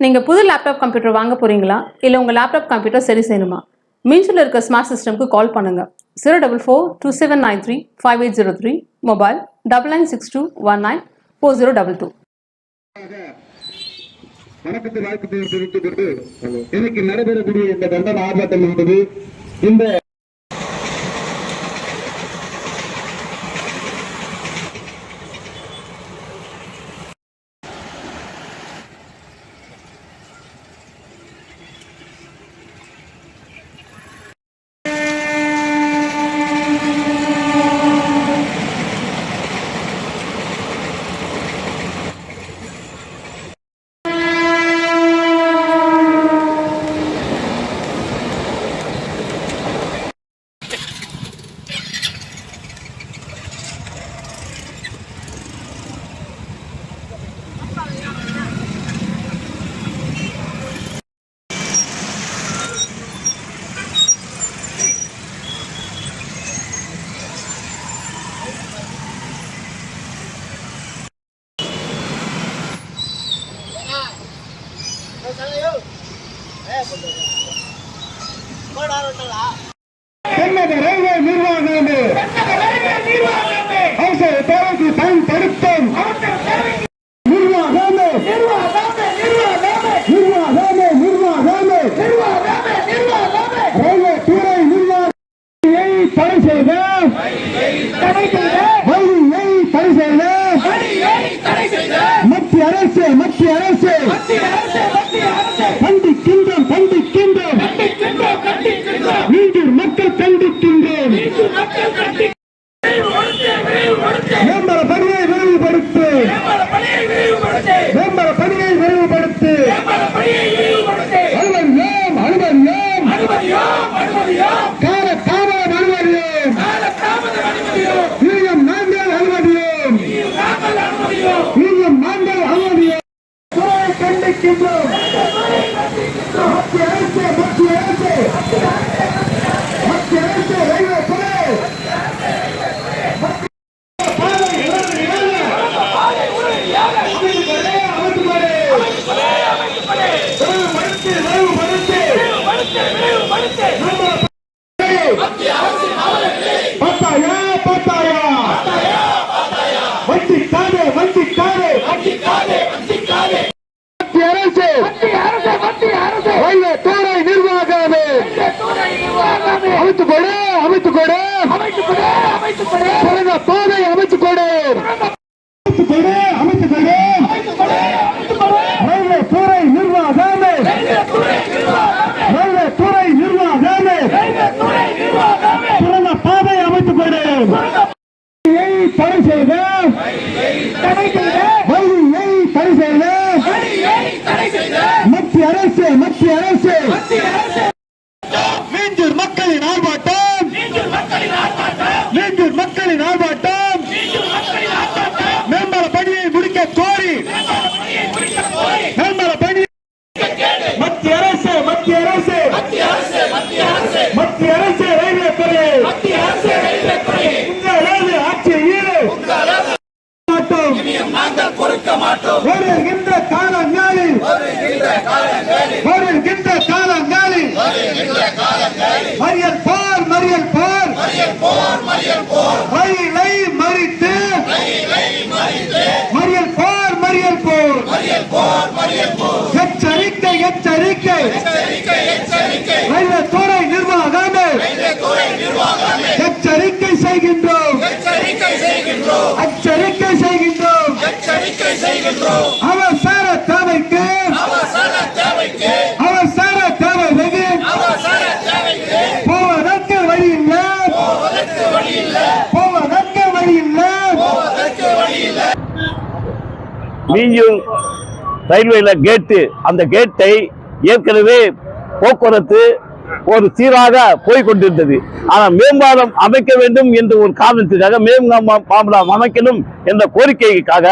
நீங்கள் புது laptop computer வாங்க போகிறீங்களா இல்லை உங்கள் லேப்டாப் கம்ப்யூட்டர் சரி செய்யணுமா? மீன்ஸில் இருக்க ஸ்மார்ட் சிஸ்டம்க்கு கால் பண்ணுங்கள் zero double four two seven nine three five eight zero three mobile double nine six two one nine four zero double two வணக்கத்தை வாழ்க்கை தெரிவித்துக் கொண்டு இன்னைக்கு நடைபெறக்கூடிய இந்த கண்டன ஆர்ப்பாட்டம் என்பது இந்த ಕೊಡೋಣ பத்தாயா பத்தாயா வஞ்சிக்காதே வஞ்சிக்காதே மத்திய அரசு நிர்வாகமே கொடு அமைத்துக் கொடு பிறந்த கொடு அமைத்துக் கொடு அமைத்துக் கொடு ரயில்வே துறை நிர்வாகமே ரயில்வே துறை நிர்வாகமே பிறந்த பாதை அமைத்துக் கொடு வழியை தடை செய்த வழியை தடை செய்த மத்திய அரசு மத்திய அரசு. மீஞ்சூர் மக்களின் ஆர்ப்பாட்டம். மீஞ்சூர் மக்களின் ஆர்ப்பாட்டம். மேம்பர பணியை முடிக்க கோரி. மேம்பர பணி மத்திய அரசு மத்திய அரசு. மத்திய அரசு ரயில்வே துறை உங்கள் ரயில்வே ஆட்சியில் மாட்டோம் வருகின்ற காலங்களில் வருகின்ற காலங்களில் மறியல் போர் மறியல் போர். ரயிலை மறித்து மறியல் போர் மறியல் போர். எச்சரிக்கை எச்சரிக்கை. ரயில்வே துறை நிர்வாகமே எச்சரிக்கை செய்கின்றோம். எச்சரிக்கை செய்கின்றோம். அவசர தேவைக்கு அவசர தேவை வெகு போவதற்கு வழி இல்லை. போவதற்கு வழி இல்லை. மீஞ்சூர் ரயில்வேல கேட்டு அந்த கேட்டை ஏற்கனவே போக்குவரத்து ஒரு சீராக போய்கொண்டிருந்தது. ஆனால் மேம்பாலம் அமைக்க வேண்டும் என்ற ஒரு காரணத்திற்காக மேம்பாலம் அமைக்கணும் என்ற கோரிக்கைக்காக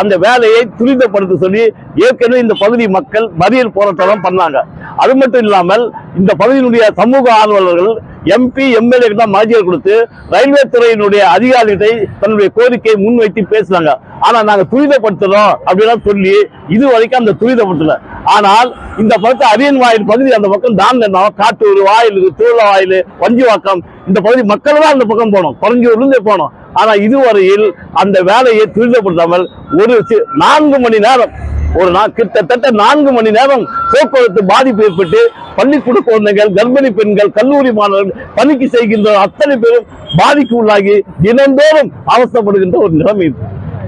அந்த வேலையை துரிதப்படுத்த சொல்லி ஏற்கனவே இந்த பகுதி மக்கள் மறியல் போராட்டம் பண்ணாங்க. அது மட்டும் இல்லாமல் இந்த பகுதியினுடைய சமூக ஆர்வலர்கள் எம்பி எம்எல்ஏ தான் மகஜர் கொடுத்து ரயில்வே துறையினுடைய அதிகாரிகளை தன்னுடைய கோரிக்கையை முன்வைத்து பேசுறாங்க ஆனா நாங்க துரிதப்படுத்துறோம் அப்படின்னு சொல்லி இது வரைக்கும் அந்த துரிதப்படுத்தல. ஆனால் இந்த பக்கத்து அரியன் வாயில் பகுதி அந்த பக்கம் தாண்டனம் காட்டூர் வாயில் திருவிழா வாயில் வஞ்சிவாக்கம் இந்த பகுதி மக்கள் தான் அந்த பக்கம் போனோம் குறைஞ்சூர்ல போனோம் ஆனால் இதுவரையில் அந்த வேலையை துரிதப்படுத்தாமல் ஒரு நான்கு மணி நேரம் ஒரு நாள் கிட்டத்தட்ட நான்கு மணி நேரம் போக்குவரத்து பாதிப்பு ஏற்பட்டு பள்ளிக்கூட குழந்தைகள் கர்ப்பிணி பெண்கள் கல்லூரி மாணவர்கள் பணிக்கு செய்கின்ற அத்தனை பேரும் பாதிக்கு உள்ளாகி தினந்தோறும் அவசரப்படுகின்ற ஒரு நிலைமை இது.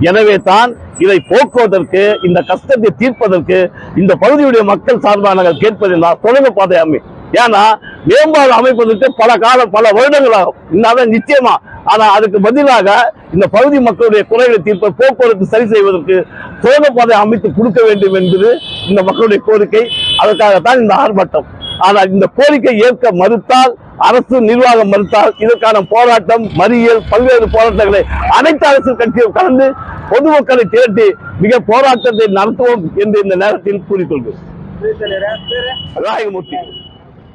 எனவே தான் இதை போக்குவதற்கு இந்த கஷ்டத்தை தீர்ப்பதற்கு இந்த பகுதியுடைய மக்கள் சார்பாக நாங்கள் கேட்பதெல்லாம் தொலைவு பாதை அமை ஏன்னா மேம்பாடு அமைப்பதற்கு பல காலம் பல வருடங்கள் ஆகும் இன்னாதான் நிச்சயமா. ஆனா அதுக்கு பதிலாக இந்த பகுதி மக்களுடைய குறைகளை தீர்ப்ப போக்குவரத்து சரி செய்வதற்கு சுரங்க பாதை அமைத்து கொடுக்க வேண்டும் என்பது இந்த மக்களுடைய கோரிக்கை. அதற்காகத்தான் இந்த ஆர்ப்பாட்டம். ஆனால் இந்த கோரிக்கை ஏற்க மறுத்தால் அரசு நிர்வாகம் மறுத்தால் இதற்கான போராட்டம் மறியல் பல்வேறு போராட்டங்களை அனைத்து அரசு கட்சியும் கலந்து பொதுமக்களை திரட்டி மிக போராட்டத்தை நடத்துவோம் என்று இந்த நேரத்தில் கூறிக்கொள்கிறேன். ராயமூர்த்தி.